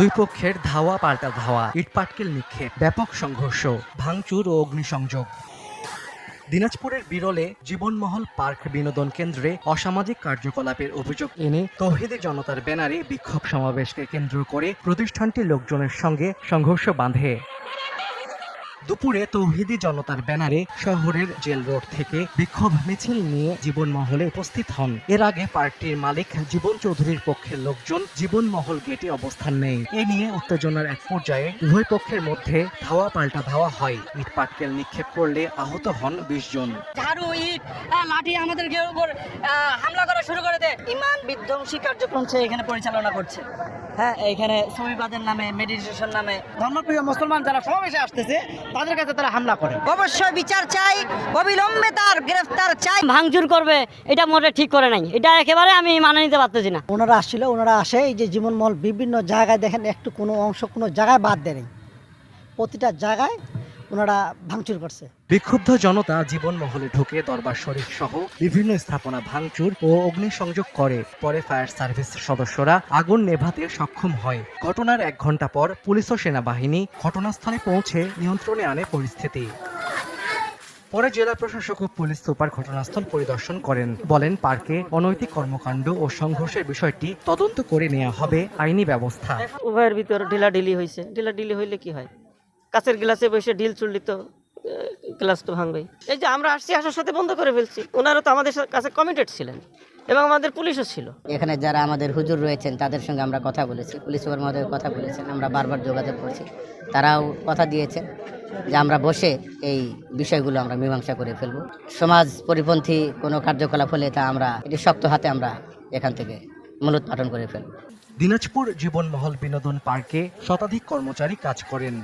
দুই পক্ষের ধাওয়া পাল্টা ধাওয়া, ইটপাটকেল নিক্ষেপ, ব্যাপক সংঘর্ষ, ভাঙচুর ও অগ্নিসংযোগ। দিনাজপুরের বিরলে জীবনমহল পার্ক বিনোদন কেন্দ্রে অসামাজিক কার্যকলাপের অভিযোগ এনে তহিদি জনতার ব্যানারে বিক্ষোভ সমাবেশকে কেন্দ্র করে প্রতিষ্ঠানটির লোকজনের সঙ্গে সংঘর্ষ বাঁধে। দুপুরে তৌহিদি জনতার ব্যানারে শহরের জেল রোড থেকে বিক্ষোভ মিছিল নিয়ে জীবনমহলে উপস্থিত হন। এর আগে পার্কটির মালিক জীবন চৌধুরীর পক্ষের লোকজন জীবনমহল গেটে অবস্থান নেই এ নিয়ে উত্তেজনার এক পর্যায়ে উভয় পক্ষের মধ্যে ধাওয়া পাল্টা ধাওয়া হয়। ইট পাটকেল নিক্ষেপ করলে আহত হন বিশ জন। ঝাড়ু, ইট লাঠি আমাদেরকে উপর হামলা করা শুরু করে দেয়। ইমান বিধ্বংসী কার্যক্রম সে এখানে পরিচালনা করছে। হ্যাঁ এখানে সুবিবাদের নামে, মেডিটেশন নামে। ধর্মপ্রিয় মুসলমান যারা সমাবেশে আসতেছে তাদের কাছে তারা হামলা করে। অবশ্যই বিচার চাই অবিলম্বে তার গ্রেফতার চাই। ভাঙচুর করবে এটা মনে ঠিক করে নাই। এটা একেবারে আমি মানে নিতে পারতেছি না। ওনারা আসছিল ওনারা আসে এই যে জীবনমহল বিভিন্ন জায়গায় দেখেন একটু কোনো অংশ কোনো জায়গায় বাদ দেয়নি প্রতিটা জায়গায় ওনারা ভাঙচুর করছে। বিক্ষুব্ধ জনতা জীবন মহলে ঢুকে দরবার শরীফ সহ বিভিন্ন স্থাপনা ভাঙচুর ও অগ্নিসংযোগ করে। পরে ফায়ার সার্ভিস সদস্যরা আগুন নেভাতে সক্ষম হয়। ঘটনার এক ঘণ্টা পর পুলিশ ও সেনাবাহিনী ঘটনাস্থলে পৌঁছে নিয়ন্ত্রণে আনে পরিস্থিতি। পরে জেলা প্রশাসক ও পুলিশ সুপার ঘটনাস্থল পরিদর্শন করেন। বলেন পার্কে অনৈতিক কর্মকাণ্ড ও সংঘর্ষের বিষয়টি তদন্ত করে নেওয়া হবে আইনি ব্যবস্থা। উভয়ের ভিতর ঢিলাঢিলি হয়েছে ঢিলাঢিলি হইলে কি হয়? কাছের গ্লাসে বসে ঢিল চুললি তো গ্লাস তো ভাঙবেই। এই যে আমরা আসছি আসার সাথে বন্ধ করে ফেলছি। ওনারা তো আমাদের কাছে কমিটেড ছিলেন এবং আমাদের পুলিশও ছিল। এখানে যারা আমাদের হুজুর রয়েছেন তাদের সঙ্গে আমরা কথা বলেছি। পুলিশ সুপার মহোদয় কথা বলেছেন আমরা বারবার যোগাযোগ করছি। তারাও কথা দিয়েছেন যে আমরা বসে এই বিষয়গুলো আমরা মীমাংসা করে ফেলব। সমাজ পরিপন্থী কোনো কার্যকলাপ হলে তা আমরা এটি শক্ত হাতে আমরা এখান থেকে মূলোৎপাটন করে ফেলব। দিনাজপুর জীবনমহল বিনোদন পার্কে শতাধিক কর্মচারী কাজ করেন।